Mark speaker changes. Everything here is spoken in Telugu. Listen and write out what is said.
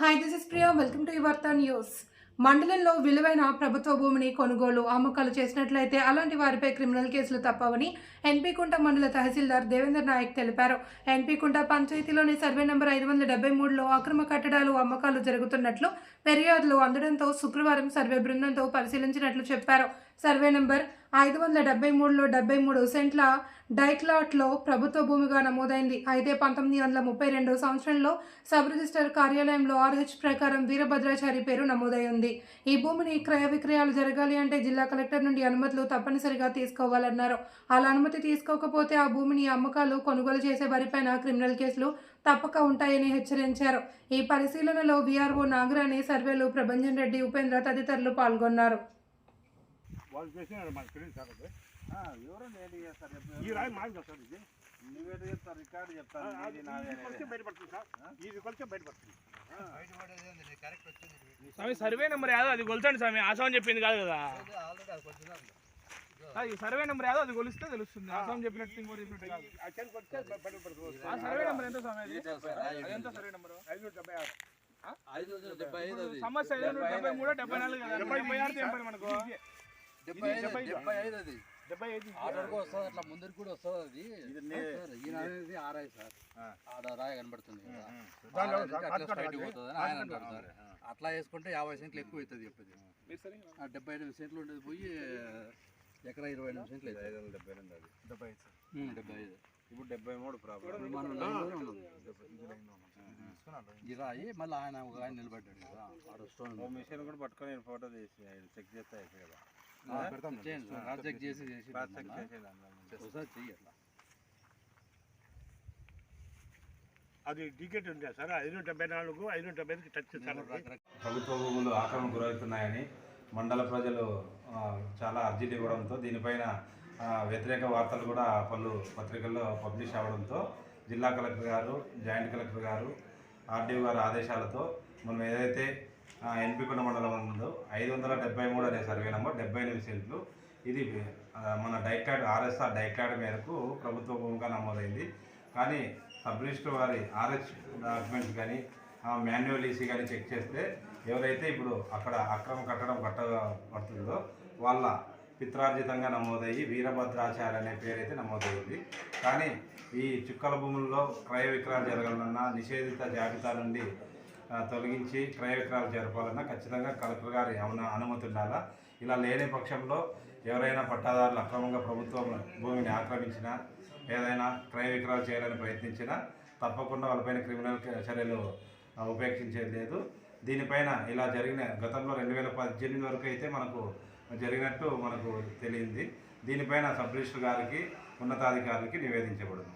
Speaker 1: Hi this is Priya welcome to యువర్త news మండలంలో విలువైన ప్రభుత్వ భూమిని కొనుగోలు అమ్మకాలు చేసినట్లయితే అలాంటి వారిపై క్రిమినల్ కేసులు తప్పవని ఎన్పీకుంట మండల తహసీల్దార్ దేవేందర్ నాయక్ తెలిపారు. ఎన్పీకుంట పంచాయతీలోని సర్వే నెంబర్ ఐదు వందల డెబ్బై మూడులో అక్రమ కట్టడాలు అమ్మకాలు జరుగుతున్నట్లు ఫిర్యాదులు అందడంతో శుక్రవారం సర్వే బృందంతో పరిశీలించినట్లు చెప్పారు. సర్వే నెంబర్ ఐదు వందల డెబ్బై మూడులో డెబ్బై మూడు సెంట్ల డైక్లాట్లో ప్రభుత్వ భూమిగా నమోదైంది. అయితే పంతొమ్మిది వందల ముప్పై రెండు సంవత్సరంలో సబ్ రిజిస్టర్ కార్యాలయంలో ఆర్హెచ్ ప్రకారం వీరభద్రాచారి పేరు నమోదై ఉంది ఈ భూమిని క్రయ విక్రయాలు జరగాలి అంటే జిల్లా కలెక్టర్ నుండి అనుమతులు తప్పనిసరిగా తీసుకోవాలన్నారు. అలా అనుమతి తీసుకోకపోతే ఆ భూమిని అమ్మకాలు కొనుగోలు చేసే వారిపైన క్రిమినల్ కేసులు తప్పక ఉంటాయని హెచ్చరించారు. ఈ పరిశీలనలో వీఆర్ఓ నాగరాణి సర్వేలు ప్రభంజన్ రెడ్డి ఉపేంద్ర తదితరులు పాల్గొన్నారు.
Speaker 2: వాళ్ళు చేసినారు మనకు తెలియదు సార్ అది
Speaker 3: ఎవరో నేను చేస్తారు
Speaker 2: ఈ రాయి మాది కదా సార్ ఇది.
Speaker 3: నువ్వేదో చెప్తారు రికార్డు చెప్తాను ఇది
Speaker 2: బయటపడుతుంది సార్. ఇది బయటపడుతుంది.
Speaker 4: స్వామి సర్వే నెంబర్ యాదో అది కొలుచండి స్వామి. ఆశాం చెప్పింది కాదు కదా. ఈ సర్వే నెంబర్ యాదో అది కొలిస్తే తెలుస్తుంది. ఆశాం చెప్పినట్టు ఇంకోటి చెప్పినట్టు కాదు.
Speaker 2: ఆ
Speaker 4: సర్వే నెంబర్ ఎంత స్వామి ఎంత సర్వే నెంబర్
Speaker 2: ఐదు నూట డెబ్బై ఆరు.
Speaker 3: ఐదు వందల డెబ్బై ఐదు అది.
Speaker 4: సమస్య ఐదు వందల డెబ్బై మూడు డెబ్బై నాలుగు కదా. డెబ్బై ఆరు పని మనకు.
Speaker 3: డెబ్బై ఐదు
Speaker 2: డెబ్బై ఐదు.
Speaker 3: డెబ్బై ఐదు అది.
Speaker 2: డెబ్బై ఐదు.
Speaker 3: ఆర్డర్కి వస్తుంది అట్లా ముందరికి కూడా వస్తుంది అది. ఈయన అనేది ఆర్ఐ సార్. ఆడ రాయ కనబడుతుంది కదా. అట్లా
Speaker 2: కాదు కాదు
Speaker 3: వేసుకుంటే యాభై సెంట్లు ఎక్కువ అవుతుంది చెప్పేది. డెబ్బై ఎనిమిది సెంట్లు ఉండేది పోయి ఎకరా ఇరవై ఎనిమిది సెంట్లు
Speaker 5: ఐదు వందల డెబ్బై ఎనిమిది అది.
Speaker 2: డెబ్బై ఐదు సార్.
Speaker 3: ఉమ్, డెబ్బై ఐదు.
Speaker 5: ఇప్పుడు డెబ్బై మూడు ప్రాబ్లం.
Speaker 3: మళ్ళీ ఆయన ఒక ఆయన నిలబడ్డాడు కదా.
Speaker 5: మిషన్ కూడా పట్టుకొని నేను ఫోటో తీసి చెక్ చేస్తే అయిపోయి
Speaker 3: చేసి చేసి. ఒకసారి అట్లా
Speaker 2: అది టికెట్ ఉంది సార్ ఐదు నూట డెబ్బై నాలుగు ఐదు డెబ్బై టచ్.
Speaker 5: ప్రభుత్వ భూములు ఆక్రమణ గురవుతున్నాయని మండల ప్రజలు చాలా అర్జీలు ఇవ్వడంతో దీనిపైన వ్యతిరేక వార్తలు కూడా పలు పత్రికల్లో పబ్లిష్ అవ్వడంతో జిల్లా కలెక్టర్ గారు జాయింట్ కలెక్టర్ గారు ఆర్డీఓ గారి ఆదేశాలతో మనం ఏదైతే ఎన్పికొండ మండలం ఐదు వందల డెబ్బై మూడు అనే సర్వే నెంబర్ డెబ్బై ఎనిమిది సెంట్లు. ఇది మన డైకాడ్ ఆర్ఎస్ఆర్ డైకాడ్ మేరకు ప్రభుత్వ భూమిగా నమోదైంది. కానీ సబ్ రిజిస్టర్ వారి ఆర్ఎస్ డాక్యుమెంట్స్ కానీ మాన్యువల్ ఈసీ కానీ చెక్ చేస్తే ఎవరైతే ఇప్పుడు అక్కడ అక్రమ కట్టడం కట్టబడుతుందో వాళ్ళ పిత్రార్జితంగా నమోదయ్యి వీరభద్రాచార్య అనే పేరైతే నమోదయ్యింది. కానీ ఈ చుక్కల భూముల్లో క్రయ విక్రయాలు జరగాలన్నా నిషేధిత జాబితా నుండి తొలగించి క్రయ విక్రయాలు జరపాలన్నా ఖచ్చితంగా కలెక్టర్ గారి ఏమైనా అనుమతి ఉండాలా? ఇలా లేని పక్షంలో ఎవరైనా పట్టాదారులు అక్రమంగా ప్రభుత్వం భూమిని ఆక్రమించినా ఏదైనా క్రయ విక్రయాలు చేయాలని ప్రయత్నించినా తప్పకుండా వాళ్ళపైన క్రిమినల్ చర్యలు ఉపేక్షించేది లేదు. దీనిపైన ఇలా జరిగిన గతంలో రెండు వేల పద్దెనిమిది వరకు అయితే మనకు జరిగినట్టు మనకు తెలియంది. దీనిపైన సబ్ రిజిస్టర్ గారికి ఉన్నతాధికారులకి నివేదించబడింది.